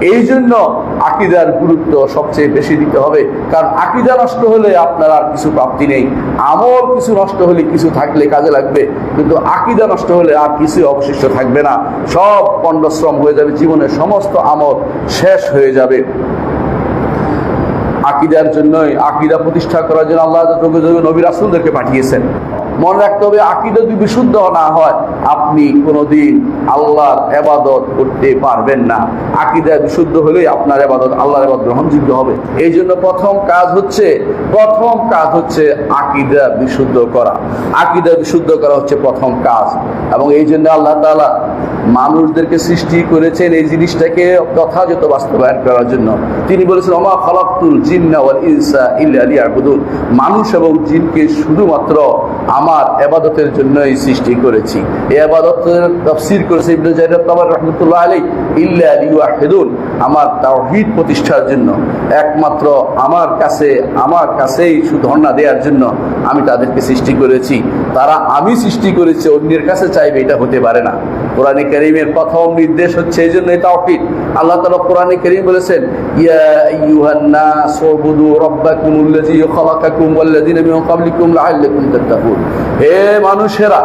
এই জন্য আকিদার গুরুত্ব সবচেয়ে বেশি দিতে হবে। কারণ আকিদা নষ্ট হলে আপনার আর কিছু প্রাপ্তি নেই। আমল কিছু নষ্ট হলে কিছু থাকলে কাজে লাগবে। কিন্তু আকিদা নষ্ট হলে আর কিছু অবশিষ্ট থাকবে না। সব পণ্ডশ্রম হয়ে যাবে। জীবনের সমস্ত আমল শেষ হয়ে যাবে। আকিদার জন্যই আকিদা প্রতিষ্ঠা করার জন্য আল্লাহ নবী রাসুলদেরকে পাঠিয়েছেন। মনে রাখতে হবে, আকিদা যদি বিশুদ্ধ না হয়, আপনি কোনোদিন আল্লাহর এবাদত করতে পারবেন না। আকিদা বিশুদ্ধ হলেই আপনার এবাদত, আল্লাহর এবাদ গ্রহণযোগ্য হবে। এই জন্য প্রথম কাজ হচ্ছে, প্রথম কাজ হচ্ছে আকিদা বিশুদ্ধ করা। আকিদা বিশুদ্ধ করা হচ্ছে প্রথম কাজ। এবং এই জন্য আল্লাহ তাআলা মানুষদেরকে সৃষ্টি করেছেন এই জিনিসটাকে যথাযথ বাস্তবায়ন করার জন্য। তিনি বলেছেন অমা খালাক্তুল জিন্না ওয়াল ইনসা ইল্লা লিয়াবুদুন। মানুষ এবং জিনকে শুধুমাত্র আমার এবাদতের জন্যই সৃষ্টি করেছি। এই এবাদতের তফসির করেছে ইবনে জারির তাবার রাহমাতুল্লাহ আলাইহি, ইল্লা লিওয়াহিদুন আমার তাওহীদ প্রতিষ্ঠার জন্য, একমাত্র আমার কাছে, আমার কাছেই ধর্ণা দেওয়ার জন্য আমি তাদেরকে সৃষ্টি করেছি। তারা আমি সৃষ্টি করেছি, অন্যের কাছে চাইবে, এটা হতে পারে না। কোরআনে করিমের প্রথম নির্দেশ হচ্ছে এই জন্য এটা তাওহীদ। আল্লাহ তাআলা কোরআনে করিম বলেছেন হে মানুষেরা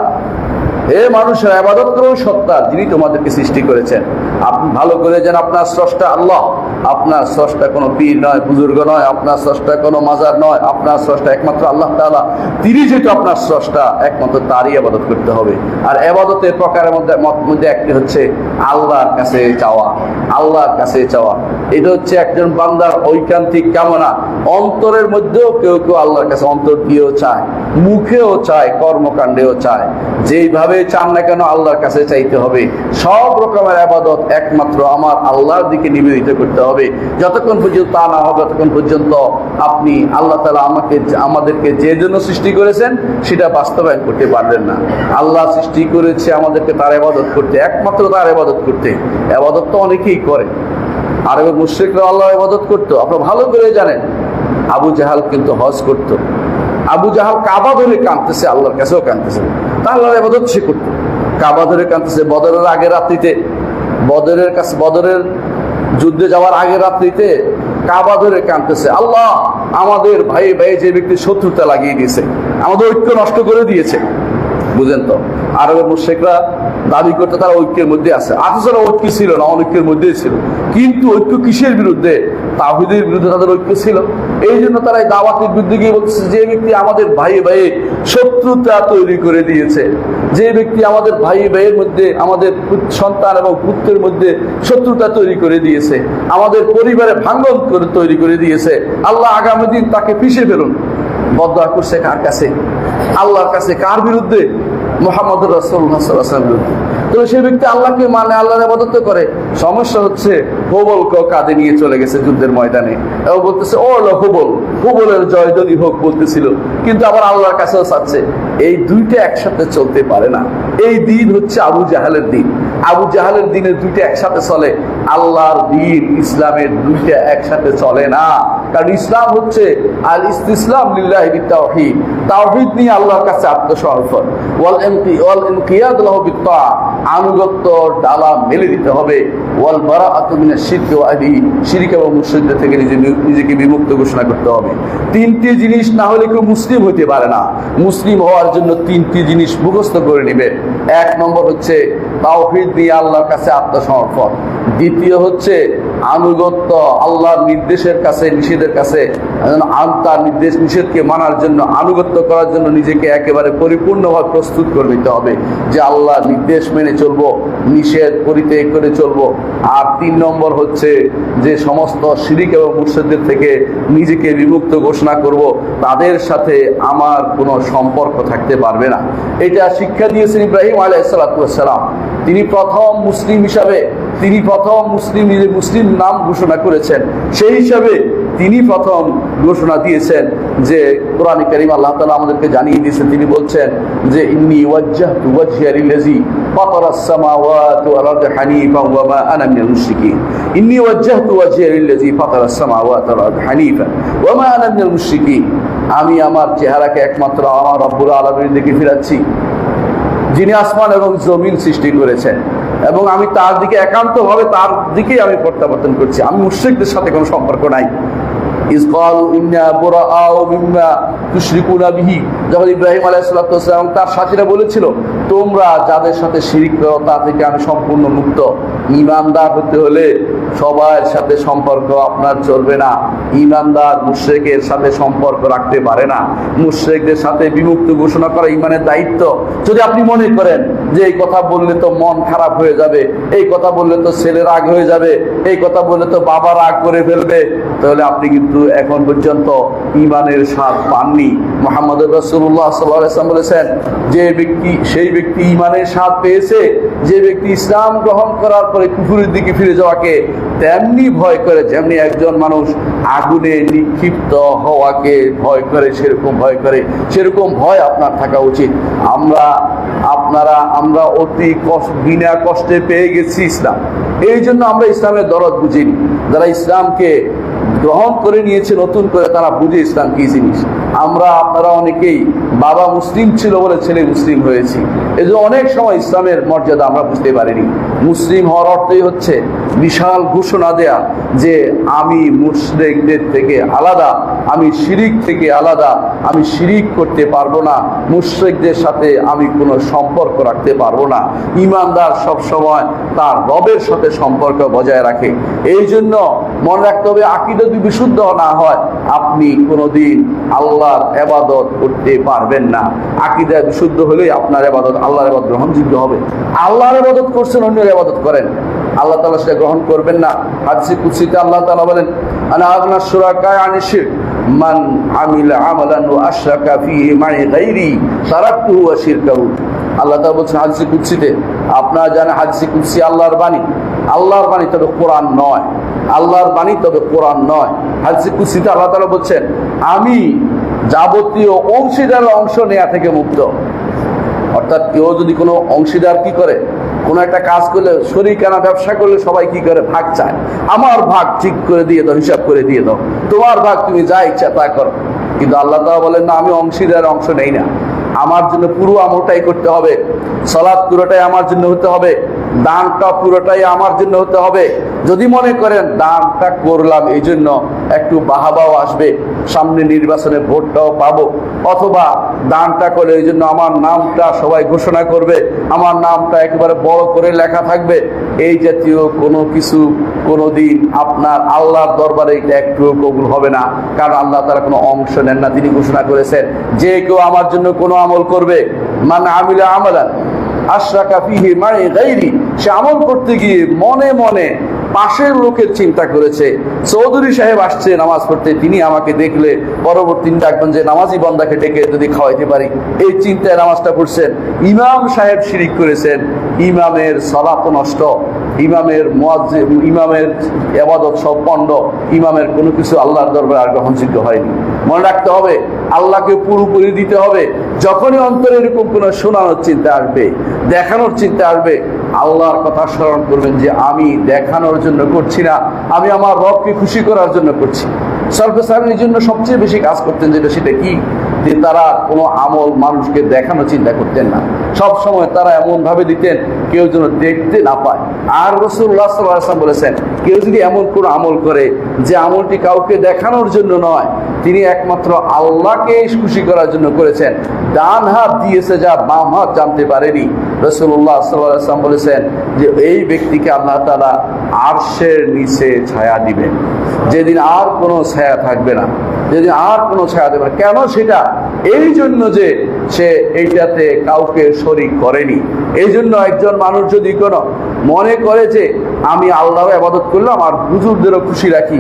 হে মানুষেরা আবাদত করুন সত্তা যিনি তোমাদেরকে সৃষ্টি করেছেন। আপনি ভালো করে যেন আপনার স্রষ্টা আল্লাহ। আপনার স্রষ্টা কোনো পীর নয়, বুজুর্গ নয়, আপনার স্রষ্টা কোনো মাজার নয়, আপনার স্রষ্টা একমাত্র আল্লাহ তাআলা। তিনি যেহেতু আপনার স্রষ্টা, একমাত্র তারই আবাদত করতে হবে। আর আবাদতের প্রকারের মধ্যে মধ্যে একটি হচ্ছে আল্লাহর কাছে চাওয়া, আল্লাহর কাছে চাওয়া। এটা হচ্ছে একজন বান্দার ঐকান্তিক কামনা। অন্তরের মধ্যেও কেউ কেউ আল্লাহর কাছে অন্তর দিয়েও চায়, মুখেও চায়, কর্মকাণ্ডেও চায়। যেইভাবে চান না কেন আল্লাহর কাছে চাইতে হবে। সব রকমের আবাদত একমাত্র আমার আল্লাহর দিকে নিবেদিত করতে হবে। যতক্ষণ পর্যন্ত তা না হবে, ততক্ষণ পর্যন্ত আপনি আল্লাহ তালা আমাকে আমাদেরকে যে জন্য সৃষ্টি করেছেন, সেটা বাস্তবায়ন করতে পারবেন না। আল্লাহ সৃষ্টি করেছে আমাদেরকে তার আবাদত করতে, একমাত্র তার আবাদত করতে। আবাদত তো অনেকেই করে। আরবে মুশ্রিকরা আল্লাহ ইবাদত করতো। আপনারা ভালো করে জানেন, আবু জাহাল কিন্তু হজ করতো। আবু জাহাল কাবা ধরে কাঁদতেছে, আল্লাহর কাছেও কাঁদতেছে। তা আল্লাহর ইবাদত সে করতো। কাবা ধরে কাঁদতেছে, বদরের আগের রাত্রিতে বদরের কাছে বদরের যুদ্ধে যাওয়ার আগের রাত্রিতে কাবা ধরে কাঁদতেছে, আল্লাহ, আমাদের ভাই ভাই যে ব্যক্তি শত্রুতা লাগিয়ে দিয়েছে, আমাদের ঐক্য নষ্ট করে দিয়েছে। বুঝেন তো? আরবের মুশেকরা দাবি করতে তারা ঐক্যের মধ্যে আছে। ওরা ঐক্য ছিল না, অনৈক্যের মধ্যেই ছিল। কিন্তু ঐক্য কিসের বিরুদ্ধে? তাহিদের বিরুদ্ধে তাদের ঐক্য ছিল। এই জন্য তারা এই দাওয়াতের বিরুদ্ধে গিয়ে বলছে যে ব্যক্তি আমাদের ভাই ভাইয়ে শত্রুতা তৈরি করে দিয়েছে। যে ব্যক্তি আমাদের ভাই ভাইয়ের মধ্যে, আমাদের সন্তান এবং পুত্রের মধ্যে শত্রুতা তৈরি করে দিয়েছে, আমাদের পরিবারে ভাঙ্গন করে তৈরি করে দিয়েছে, আল্লাহ আগামী দিন তাকে পিছিয়ে ফেলুন। বদয়া করছে কার কাছে? আল্লাহর কাছে কার বিরুদ্ধে? মোহাম্মদ রসুল সেই ব্যক্তি আল্লাহকে মানে আল্লাহর আবাদত করে। সমস্যা হচ্ছে, হুবল কাঁধে নিয়ে চলে গেছে যুদ্ধের ময়দানে। এবং বলতেছে, ও লো হুবল। হুবলের জয়দলি হোক, বলতেছিল। কিন্তু আবার আল্লাহর কাছেও চাচ্ছে। এই দুইটা একসাথে চলতে পারে না। এই দিন হচ্ছে আবু জাহালের দিন। আবু জাহালের দিনের দুইটা একসাথে চলে, আল্লাহর দিন ইসলামের দুইটা একসাথে চলে না। কারণ ইসলাম হচ্ছে আল ইসলাম তাওহীদ নিয়ে আল্লাহর কাছে আত্মসমর্পণ। ওয়াল ওয়াল আনুগত্য ডালা মেলে দিতে হবে। ওয়াল বারাআতু মিনাশ শিরক আহলি শিরক এবং মুশরিকদের থেকে নিজে নিজেকে বিমুক্ত ঘোষণা করতে হবে। তিনটি জিনিস না হলে কেউ মুসলিম হতে পারে না। মুসলিম হওয়ার জন্য তিনটি জিনিস মুখস্থ করে নেবে এক নম্বর হচ্ছে তাওহীদ দিয়ে আল্লাহর কাছে আত্মসমর্পণ। দ্বিতীয় হচ্ছে আনুগত্য আল্লাহর নির্দেশের কাছে, নিষেধের কাছে তার নির্দেশ নিষেধকে মানার জন্য, আনুগত্য করার জন্য নিজেকে একেবারে পরিপূর্ণভাবে প্রস্তুত করে নিতে হবে যে আল্লাহর নির্দেশ মেনে চলবো, নিষেধ পরিত্যাগ করে চলবো। আর তিন নম্বর হচ্ছে যে সমস্ত শিরিক এবং মুর্শিদদের থেকে নিজেকে বিমুক্ত ঘোষণা করব, তাদের সাথে আমার কোনো সম্পর্ক থাকতে পারবে না। এটা শিক্ষা দিয়েছেন ইব্রাহিম আলাইসালাম তিনি প্রথম মুসলিম হিসাবে তিনি প্রথম মুসলিম মুসলিম নাম ঘোষণা করেছেন। সেই হিসাবে তিনি প্রথম ঘোষণা দিয়েছেন যে কোরআন করিম আল্লাহ তালা আমাদেরকে জানিয়ে দিয়েছেন। তিনি বলছেন যে, ইন্নি ওয়াজ্জাহতু ওয়াজহিয়া লিল্লাযী ফাতারা আস-সামাওয়াতি ওয়াল আরদা হানিফা ওয়া মা আনা মিনাল মুশরিকিন। ইন্নি ওয়াজ্জাহতু ওয়াজহিয়া লিল্লাযী ফাতারা আস-সামাওয়াতি ওয়াল আরদা হানিফা ওয়া মা আনা মিনাল মুশরিকিন। আমি আমার চেহারাকে একমাত্র আমার রব্বুল আলামিনের দিকে ফিরাচ্ছি, যিনি আসমান এবং জমিন সৃষ্টি করেছেন। এবং আমি তার দিকে একান্তভাবে তার দিকেই আমি প্রত্যাবর্তন করছি। আমি মুশ্রিকদের সাথে কোনো সম্পর্ক নাই। ইসকল ইন্না বোরা আও মিম্মা তুশ্রিকুনা বিহি। যখন ইব্রাহিম আলাইহিস সালাম তার সাথীরা বলেছিল, তোমরা যাদের সাথে শিরিক করো তা থেকে আমি সম্পূর্ণ মুক্ত। ইমানদার হতে হলে সবার সাথে সম্পর্ক আপনার চলবে না। ইমানদার মুশ্রেকের সাথে সম্পর্ক রাখতে পারে না। মুশ্রেকদের সাথে বিমুক্ত ঘোষণা করা ইমানের দায়িত্ব। যদি আপনি মনে করেন যে এই কথা বললে তো মন খারাপ হয়ে যাবে, এই কথা বললে তো ছেলে রাগ হয়ে যাবে, এই কথা বললে তো বাবা রাগ করে ফেলবে, তাহলে আপনি কিন্তু এখন পর্যন্ত ইমানের স্বাদ পাননি। মোহাম্মদ রসুল্লাহ সাল্লাম বলেছেন, যে ব্যক্তি, সেই ব্যক্তি ইমানের স্বাদ পেয়েছে, যে ব্যক্তি ইসলাম গ্রহণ করার পরে কুকুরের দিকে ফিরে যাওয়াকে তেমনি ভয় করে যেমনি একজন মানুষ আগুনে নিক্ষিপ্ত হওয়াকে ভয় করে, সেরকম ভয় করে, সেরকম ভয় আপনার থাকা উচিত। আমরা, আপনারা, আমরা অতি কষ্ট, বিনা কষ্টে পেয়ে গেছি ইসলাম। এই জন্য আমরা ইসলামের দরদ বুঝিনি। যারা ইসলামকে গ্রহণ করে নিয়েছে নতুন করে তারা বুঝে ইসলাম কি জিনিস। আমরা আপনারা অনেকেই বাবা মুসলিম ছিল বলে ছেলে মুসলিম হয়েছি। এই জন্য অনেক সময় ইসলামের মর্যাদা আমরা বুঝতে পারিনি। মুসলিম হওয়ার অর্থই হচ্ছে বিশাল ঘোষণা দেয়া যে আমি মুসলিকদের থেকে আলাদা, আমি শিরিক থেকে আলাদা, আমি শিরিক করতে পারব না, মুশ্রিকদের সাথে আমি কোনো সম্পর্ক রাখতে পারব না। ইমানদার সব সময় তার রবের সাথে সম্পর্ক বজায় রাখে। এই জন্য মনে রাখতে হবে, আকিদা যদি বিশুদ্ধ না হয়, আপনি কোনোদিন আল্লাহর এবাদত করতে পারবেন না। আকিদা বিশুদ্ধ হলেই আপনার আবাদত আল্লাহর এবাদত গ্রহণযোগ্য হবে। আল্লাহর আবাদত করছেন, অন্যের এবাদত করেন। আল্লাহ তালা সেটা গ্রহণ করবেন না। হাদিসে কুৎসিতে আল্লাহ তালা বলেন, আনা আগনা সুরাকায় আনিশির মান আমিলা আমালান ও আশরাকা ফিহি মাই গায়রি তারাকতুহু ওয়া শিরকাহু। আল্লাহ তাআলা বলছেন, হাদিসে কুদসিতে, আপনারা জানেন হাদিসে কুদসি আল্লাহর বাণী? আল্লাহর বাণী তবে কোরআন নয়। আল্লাহর বাণী তবে কোরআন নয়। হাদিসে কুদসিতে আল্লাহ তাআলা বলছেন, আমি যাবতীয় অংশীদার অংশ নেয়া থেকে মুক্ত। অর্থাৎ কেউ যদি কোনো অংশীদার কি করে? কোনো একটা কাজ করলে শরীরখানা ব্যবসা করলে সবাই কি করে? ভাগ চায়। আমার ভাগ ঠিক করে দিয়ে দাও, হিসাব করে দিয়ে দাও। তোমার ভাগ তুমি যা ইচ্ছা তা করো। কিন্তু আল্লাহ তাআলা বলেন, না, আমি অংশীদার অংশ নেই না। আমার জন্য পুরো আমলটাই করতে হবে। সলাদ পুরোটাই আমার জন্য হতে হবে। দানটা পুরোটাই আমার জন্য হতে হবে। যদি মনে করেন দানটা করলাম এই জন্য একটু বাহাবাও আসবে, সামনে নির্বাচনে ভোটটাও পাবো। অথবা দানটা করে এই জন্য আমার নামটা সবাই ঘোষণা করবে, আমার নামটা একেবারে বড় করে লেখা থাকবে। এই জাতীয় কোনো কিছু কোনোদিন আপনার আল্লাহর দরবারে এটা একটুও কবুল হবে না, কারণ আল্লাহ তারা কোনো অংশ নেন না, তিনি ঘোষণা করেছেন, যে কেউ আমার জন্য কোনো আমল করবে। মানে আমিলা আমালান আশরাকা ফিহি মানে গাইরি। সে আমল করতে গিয়ে মনে মনে পাশের লোকের চিন্তা করেছে। চৌধুরী সাহেব আসছে নামাজ পড়তে, তিনি আমাকে দেখলে পরবর্তী ডাকবেন যে নামাজি বন্দাকে ডেকে যদি খাওয়াইতে পারি। এই চিন্তায় নামাজটা পড়ছেন। ইমাম সাহেব শিরিক করেছেন, ইমামের সলাপ নষ্ট। ইমামের ইমামের এবাদত সব পণ্ড। ইমামের কোনো কিছু আল্লাহর দরবারে আর গ্রহণযোগ্য হয়নি। মনে রাখতে হবে, আল্লাহকে পুরোপুরি দিতে হবে। যখনই অন্তরে এরকম কোনো শোনানোর চিন্তা আসবে, দেখানোর চিন্তা আসবে, আল্লাহর কথা স্মরণ করবেন যে আমি দেখানোর জন্য করছি না, আমি আমার রবকে খুশি করার জন্য করছি। সর্বসাধারণের জন্য সবচেয়ে বেশি কাজ করতেন যেটা সেটা কি? যে তারা কোনো আমল মানুষকে দেখানো চিন্তা করতেন না। সব সময় তারা এমনভাবে দিতেন কেউ যেন দেখতে না পায়। আর রসুল্লাহ সাল্লাম বলেছেন, কেউ যদি এমন কোনো আমল করে যে আমলটি কাউকে দেখানোর জন্য নয়, তিনি একমাত্র আল্লাহকে খুশি করার জন্য করেছেন। ডান হাত দিয়েছে যা বাম হাত জানতে পারেনি। রসুল্লাহ সাল্লাম বলেছেন যে এই ব্যক্তিকে আল্লাহ তালা আরশের নিচে ছায়া দিবেন। যেদিন আর কোনো ছায়া থাকবে না। যেদিন আর কোনো ছায়া দেবে না। কেন সেটা? এই জন্য যে সে এইটাতে কাউকে শরিক করেনি। এই জন্য একজন মানুষ যদি কোনো মনে করে যে আমি আল্লাহ আবাদত করলাম আর বুজুরদেরও খুশি রাখি,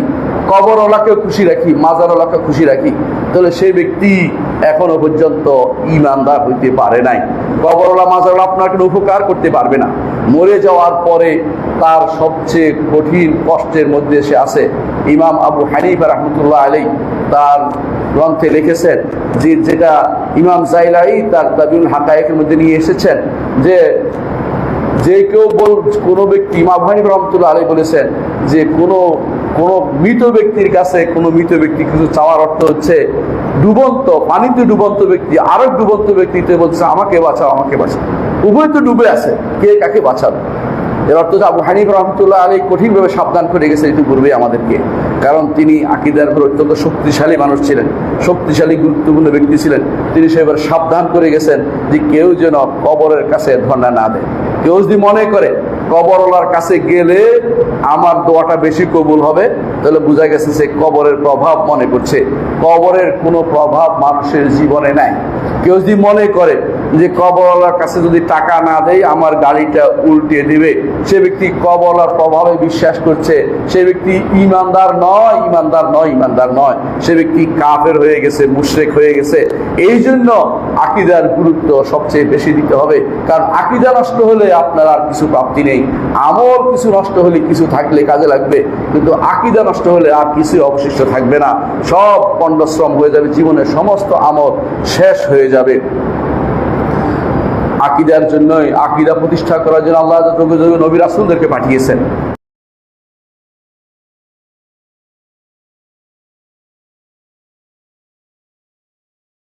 কবরওয়ালাকেও খুশি রাখি, মাজারওয়ালাকে খুশি রাখি, তাহলে সেই ব্যক্তি এখনও পর্যন্ত ইমানদার হইতে পারে নাই। কবরওয়ালা, মাজারওয়ালা আপনার কোনো উপকার করতে পারবে না। মরে যাওয়ার পরে তার সবচেয়ে কঠিন কষ্টের মধ্যে সে আছে। ইমাম আবু হানিফা রহমতুল্লাহ আলী তার গ্রন্থে লিখেছেন যে যেটা ইমাম জাইলাই তার তাবিউল হাকায়েকের মধ্যে নিয়ে এসেছেন যে যে কেউ বল কোনো ব্যক্তি, ইমাম হানিফ রহমতুল্লাহ আলী বলেছেন যে কোনো কোনো মৃত ব্যক্তির কাছে কোনো মৃত ব্যক্তি কিছু চাওয়ার অর্থ হচ্ছে ডুবন্ত, পানিতে ডুবন্ত ব্যক্তি আরেক ডুবন্ত ব্যক্তিতে বলছে আমাকে বাঁচাও আমাকে বাঁচাও। উভয় তো ডুবে আছে, কে কাকে বাঁচাবে? এর অর্থ আবু হানিফ রহমতুল্লাহ আলী কঠিনভাবে সাবধান করে গেছে ইতিপূর্বে আমাদেরকে। কারণ তিনি আকিদার উপর অত্যন্ত শক্তিশালী মানুষ ছিলেন, শক্তিশালী, গুরুত্বপূর্ণ ব্যক্তি ছিলেন। তিনি সেবার সাবধান করে গেছেন যে কেউ যেন কবরের কাছে ধর্ণা না দেয়। কেউ যদি মনে করে কবরওয়ালার কাছে গেলে আমার দোয়াটা বেশি কবুল হবে, তাহলে বোঝা গেছে সে কবরের প্রভাব মনে করছে। কবরের কোনো প্রভাব মানুষের জীবনে নাই। কেউ যদি মনে করে যে কবরওয়ালার কাছে যদি টাকা না দেয় আমার গাড়িটা উল্টিয়ে দিবে। সে ব্যক্তি কবরওয়ালার প্রভাবে বিশ্বাস করছে। সে ব্যক্তি ইমানদার নয় ইমানদার নয় ইমানদার নয়। সে ব্যক্তি কাফের হয়ে গেছে, মুশরেক হয়ে গেছে। এই জন্য আকিদার গুরুত্ব সবচেয়ে বেশি দিতে হবে। কারণ আকিদা নষ্ট হলে আপনার আর কিছু প্রাপ্তি নেই। আমল কিছু নষ্ট হলে কিছু থাকলে কাজে লাগবে। কিন্তু আকিদা নষ্ট হলে আর কিছু অবশিষ্ট থাকবে না। সব পণ্ডশ্রম হয়ে যাবে। জীবনের সমস্ত আমল শেষ হয়ে যাবে। আকিদার জন্যই আকিদা প্রতিষ্ঠা করার জন্য আল্লাহ নবী রাসুলদেরকে পাঠিয়েছেন।